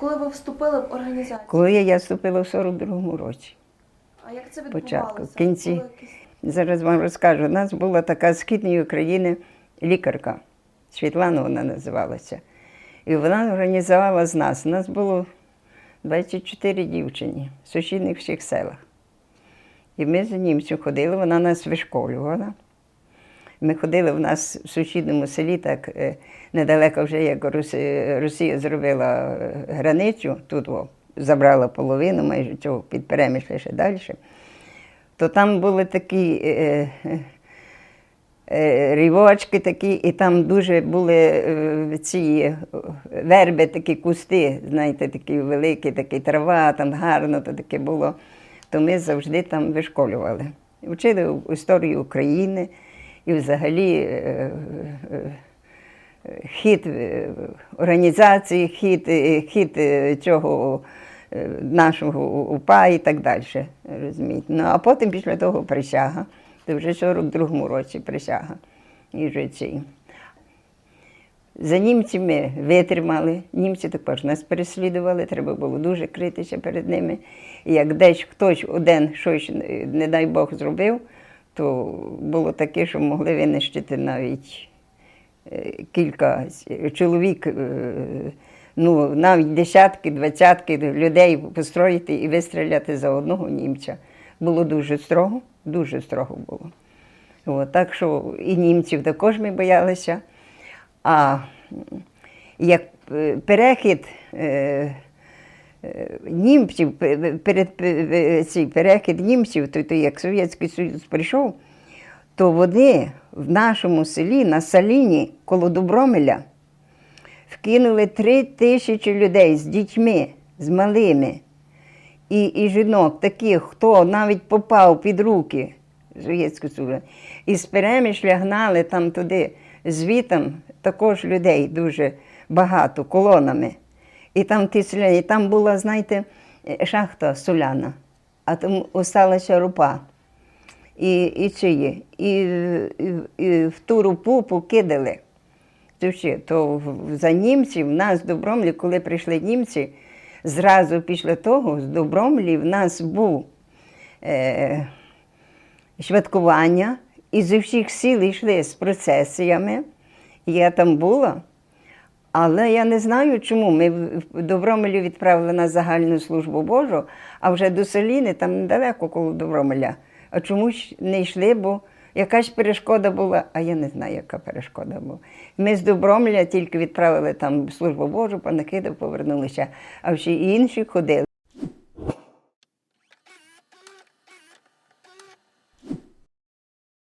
коли ви вступили в організацію? Коли я вступила в 42-му році. А як це Початку, в кінці. Зараз вам розкажу. У нас була така з східної України лікарка. Світлана вона називалася. І вона організувала з нас. У нас було 24 дівчині в сусідніх всіх селах. І ми за німцем ходили, вона нас вишколювала. Ми ходили в нас в сусідньому селі, так е, недалеко вже як Росія, зробила е, границю, тут о, забрала половину майже цього під перемишля ще далі то там були такі е, е, е, рівочки такі, і там дуже були е, ці верби, такі кусти, знаєте, такі великі, такі трава, там гарно то таке було. То ми завжди там вишколювали. Вчили історію України і взагалі е, е, хід е, організації, хід, е, хід е, цього нашого УПА і так далі. Розумієте? Ну, а потім після того присяга. Це вже в 42-му році присяга. І вже ці. За німцями витримали, німці також нас переслідували, треба було дуже критися перед ними. І як десь хтось один щось, не дай Бог, зробив, то було таке, що могли винищити навіть е, кілька чоловік, е, ну навіть десятки, двадцятки людей построїти і вистріляти за одного німця. Було дуже строго, дуже строго було. От, так що і німців також ми боялися. А як е, перехід німців, перед цей перехід німців, то, як Совєтський Союз прийшов, то вони в нашому селі на Саліні коло Добромеля вкинули три тисячі людей з дітьми, з малими. І, і жінок, таких, хто навіть попав під руки Совєтського Союзу. І з перемишля гнали там туди, звітом також людей дуже багато, колонами. І там селяни, і там була, знаєте, е, шахта соляна, а там осталася рупа. І, і є. І, і, і в ту рупу покидали. То, за німців в нас в Добромлі, коли прийшли німці, зразу після того з Добромлі в нас був е, святкування, і з усіх сіл йшли з процесіями. Я там була, але я не знаю, чому. Ми в Добромилю відправили на загальну службу Божу, а вже до Селіни, там недалеко коло Добромеля. А чомусь не йшли, бо якась перешкода була, а я не знаю, яка перешкода була. Ми з Добромеля тільки відправили там службу Божу, панакидав, повернулися, а всі інші ходили.